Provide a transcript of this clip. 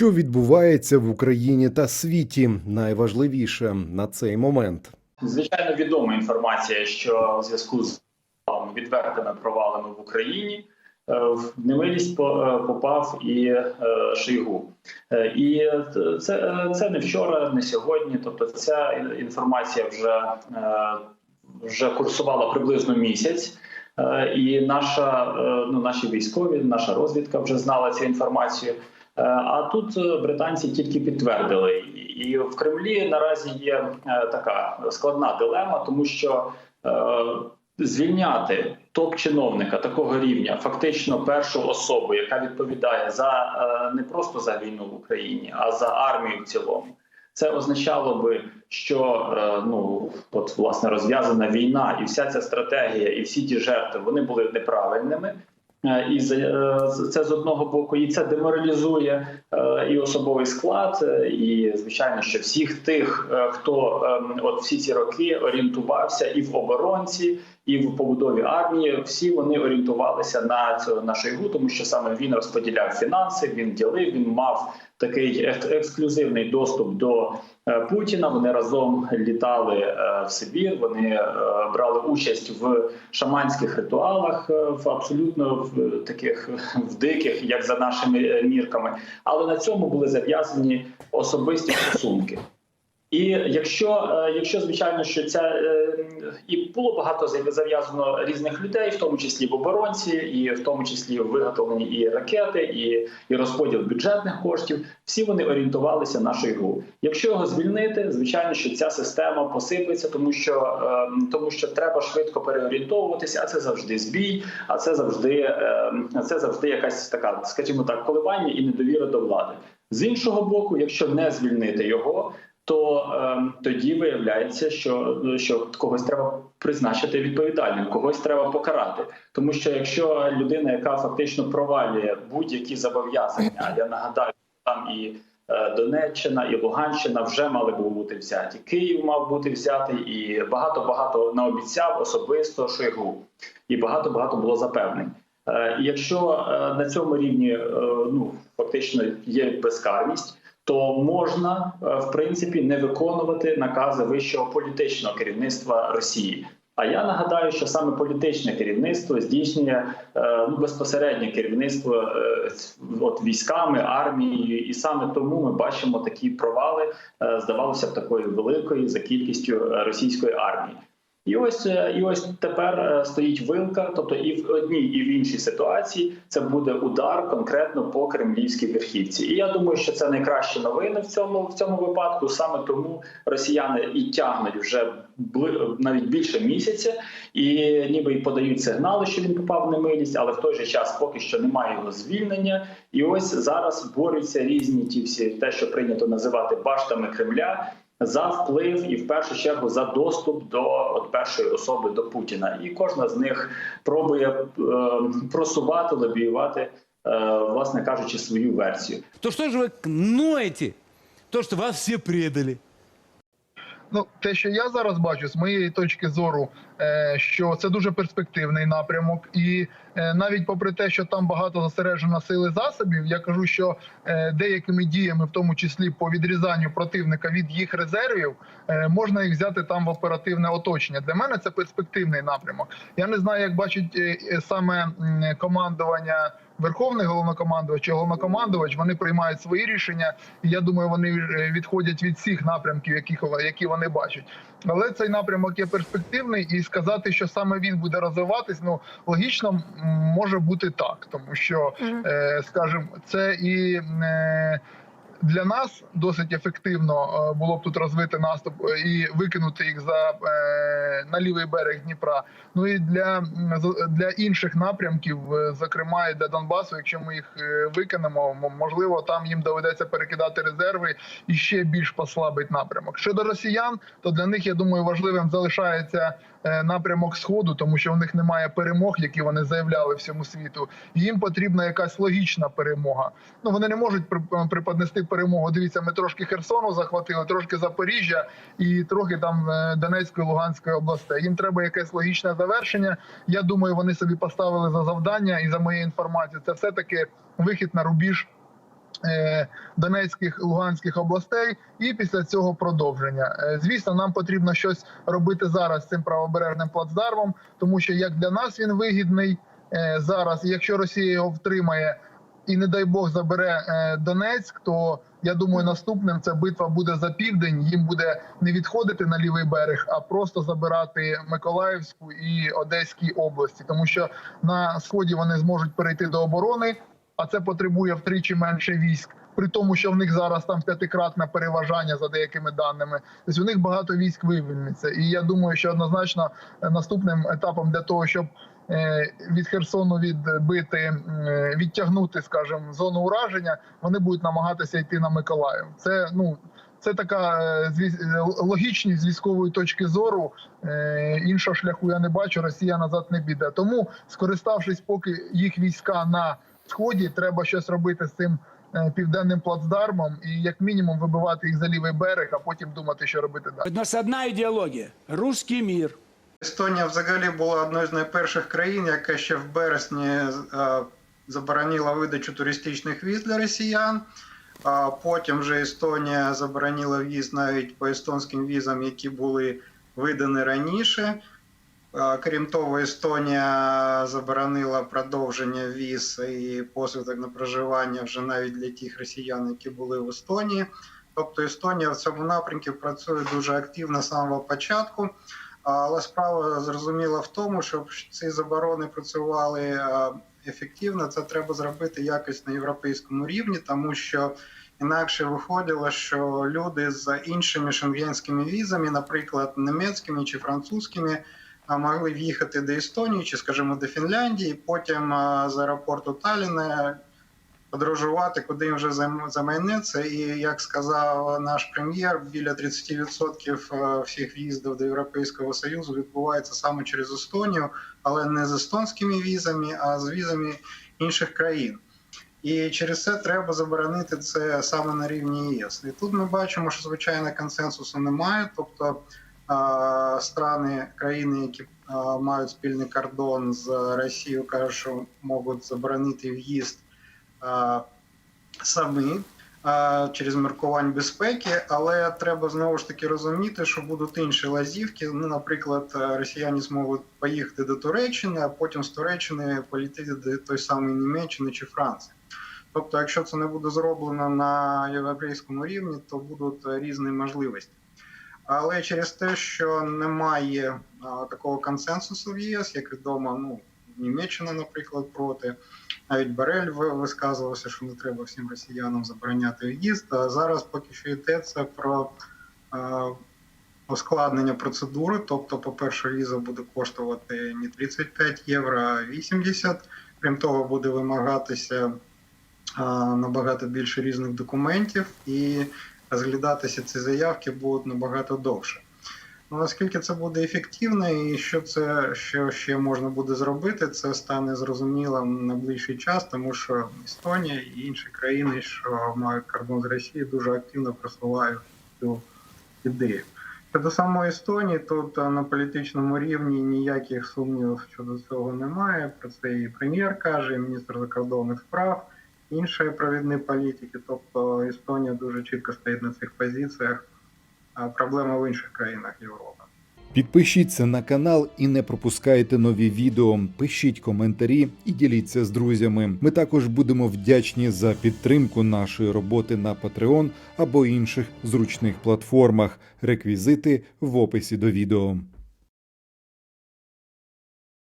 Що відбувається в Україні та світі, найважливіше на цей момент. Звичайно, відома інформація, що в зв'язку з відвертими провалами в Україні е, в немилість е, попав і е, Шойгу. І це, це не вчора, не сьогодні. Тобто, ця інформація вже, вже курсувала приблизно місяць. І наша ну наші військові, наша розвідка вже знала цю інформацію. Е, А тут е, британці тільки підтвердили, І- в Кремлі наразі є е, така складна дилема, тому що звільняти топ-чиновника такого рівня, фактично першу особу, яка відповідає за не просто за війну в Україні, а за армію в цілому. Це означало би, що ну от власне розв'язана війна, і вся ця стратегія, і всі ті жертви вони були неправильними. Е, І е, це з одного боку, і це деморалізує і особовий склад, е, і звичайно, що всіх тих, е, хто ем, от всі ці роки орієнтувався і в оборонці, і в побудові армії, всі вони орієнтувалися на цього на Шойгу, тому що саме він розподіляв фінанси, він ділив, він мав такий ек- ексклюзивний доступ до е, Путіна. Вони разом літали е, в Сибір. Вони е, брали участь в шаманських ритуалах, е, в абсолютно в таких в диких, як за нашими е, мірками. Але на цьому були зав'язані особисті стосунки. І якщо, е, якщо звичайно, що ця е, і було багато зав'язано різних людей, в тому числі в оборонці, і в тому числі в виготовленні і ракети, і, і розподіл бюджетних коштів, всі вони орієнтувалися на Шойгу. Якщо його звільнити, звичайно, що ця система посиплеться, тому що е, тому що треба швидко переорієнтовуватися, а це завжди збій, а це завжди е, а це завжди якась така, скажімо так, коливання і недовіра до влади. З іншого боку, якщо не звільнити його, то е, тоді виявляється, що, що когось треба призначити відповідальним, когось треба покарати. Тому що якщо людина, яка фактично провалює будь-які зобов'язання, я нагадаю, там і е, Донеччина, і Луганщина вже мали би бути взяті. Київ мав бути взятий, і багато багато наобіцяв особисто Шойгу, і багато багато було запевнень. Е, якщо е, на цьому рівні е, ну фактично є безкарність, то можна е, в принципі не виконувати накази вищого політичного керівництва Росії. А я нагадаю, що саме політичне керівництво здійснює е, ну, безпосереднє керівництво е, от військами, армією, і саме тому ми бачимо такі провали, здавалося б, такої великої за кількістю російської армії. І ось е, і ось тепер е, стоїть вилка. Тобто, і в одній, і в іншій ситуації це буде удар конкретно по кремлівській верхівці. І я думаю, що це найкращі новини в цьому в цьому випадку. Саме тому росіяни і тягнуть вже навіть більше місяця, і ніби й подають сигнали, що він попав в немилість, але в той же час поки що немає його звільнення. І ось зараз борються різні ті всі те, що прийнято називати баштами Кремля за вплив і в першу чергу за доступ до от першої особи до Путіна, і кожна з них пробує е, просувати, лобіювати, е, власне кажучи, свою версію. То що ж ви ноете? То, що вас всі предали. Ну, те, що я зараз бачу, з моєї точки зору, що це дуже перспективний напрямок, і е, навіть попри те, що там багато зосереджено сили засобів, я кажу, що е, деякими діями, в тому числі по відрізанню противника від їх резервів, е, можна їх взяти там в оперативне оточення. Для мене це перспективний напрямок. Я не знаю, як бачить е, е, саме командування. Верховний головнокомандувач чи головнокомандувач вони приймають свої рішення, і я думаю, вони е, відходять від всіх напрямків, які вони бачать. Але цей напрямок є перспективний, і сказати, що саме він буде розвиватись, ну логічно може бути так, тому що, е, скажімо, це і. Е, для нас досить ефективно е, було б тут розвити наступ і викинути їх за на лівий берег Дніпра. Ну і для, для інших напрямків, зокрема і для Донбасу, якщо ми їх викинемо, можливо, там їм доведеться перекидати резерви і ще більш послабить напрямок. Щодо росіян, то для них я думаю важливим залишається напрямок сходу, тому що у них немає перемог, які вони заявляли всьому світу. Їм потрібна якась логічна перемога. Ну вони не можуть при- преподнести перемогу. Дивіться, ми трошки Херсону захватили, трошки Запоріжжя і трохи там е, Донецької, Луганської областей. Їм треба якесь логічне завершення. Я думаю, вони собі поставили за завдання, і за моєю інформацією, це все таки вихід на рубіж е, Донецьких Луганських областей, і після цього продовження. Е, Звісно, нам потрібно щось робити зараз з цим правобережним плацдармом, тому що як для нас він вигідний е, зараз, якщо Росія його втримає і не дай Бог забере е, Донецьк, то я думаю, наступним ця битва буде за південь. Їм буде не відходити на лівий берег, а просто забирати Миколаївську і Одеській області, тому що на сході вони зможуть перейти до оборони, а це потребує втричі менше військ. При тому, що в них зараз там п'ятикратне переважання за деякими даними, тобто у них багато військ вивільниться. І я думаю, що однозначно е, наступним етапом для того, щоб е, від Херсону відбити, е, відтягнути, скажімо, зону ураження, вони будуть намагатися йти на Миколаїв. Це ну це така логічність з військової точки зору. Іншого шляху я не бачу. Росія назад не піде. Тому, скориставшись, поки їх війська на сході, треба щось робити з цим е, південним плацдармом і як мінімум вибивати їх за лівий берег, а потім думати, що робити далі. У нас одна ідеологія русський мір. Естонія взагалі була одною з найперших країн, яка ще в березні е, заборонила видачу туристичних віз для росіян. А потім вже Естонія заборонила в'їзд навіть по естонським візам, які були видані раніше. А, Крім того, Естонія заборонила продовження віз і посвідок на проживання вже навіть для тих росіян, які були в Естонії. Тобто Естонія в цьому напрямку працює дуже активно з самого початку. Але справа зрозуміла в тому, щоб ці заборони працювали е, ефективно, це треба зробити якось на європейському рівні, тому що інакше виходило, що люди з іншими шенгенськими візами, наприклад, німецькими чи французькими, могли в'їхати до Естонії чи, скажімо, до Фінляндії, потім з аеропорту Талліна подорожувати, куди їм вже замайнеться. І як сказав наш прем'єр, біля 30% е, всіх в'їздів до Європейського Союзу відбувається саме через Естонію, але не з естонськими візами, а з візами інших країн. І через це треба заборонити це саме на рівні ЄС. І тут ми бачимо, що звичайно консенсусу немає. Тобто а, страни, країни, які мають спільний кордон з Росією, кажуть, що можуть заборонити в'їзд самі через міркувань безпеки, але треба знову ж таки розуміти, що будуть інші лазівки. Ну, наприклад, росіяни зможуть поїхати до Туреччини, а потім з Туреччини полетіти до той самої Німеччини чи Франції. Тобто, якщо це не буде зроблено на європейському рівні, то будуть різні можливості. Але через те, що немає а, такого консенсусу в ЄС, як відомо, ну Німеччина, наприклад, проти. Навіть Барель ви- висказувався, що не треба всім росіянам забороняти в'їзд. А зараз поки що йдеться про е, ускладнення процедури. Тобто, по-перше, віза буде коштувати не 35 євро, а 80. Крім того, буде вимагатися е, набагато більше різних документів, і розглядатися ці заявки будуть набагато довше. Ну, наскільки це буде ефективно і що це що ще можна буде зробити, це стане зрозумілим на ближчий час, тому що Естонія і інші країни, що мають кордон з Росією, дуже активно просувають цю ідею. Щодо самої Естонії, тут е, на політичному рівні ніяких сумнівів щодо цього немає. Про це і прем'єр каже, і міністр закордонних справ, інші провідні політики. Тобто Естонія дуже чітко стоїть на цих позиціях. А проблема в інших країнах Європи. Підпишіться на канал і не пропускайте нові відео. Пишіть коментарі і діліться з друзями. Ми також будемо вдячні за підтримку нашої роботи на Patreon або інших зручних платформах. Реквізити в описі до відео.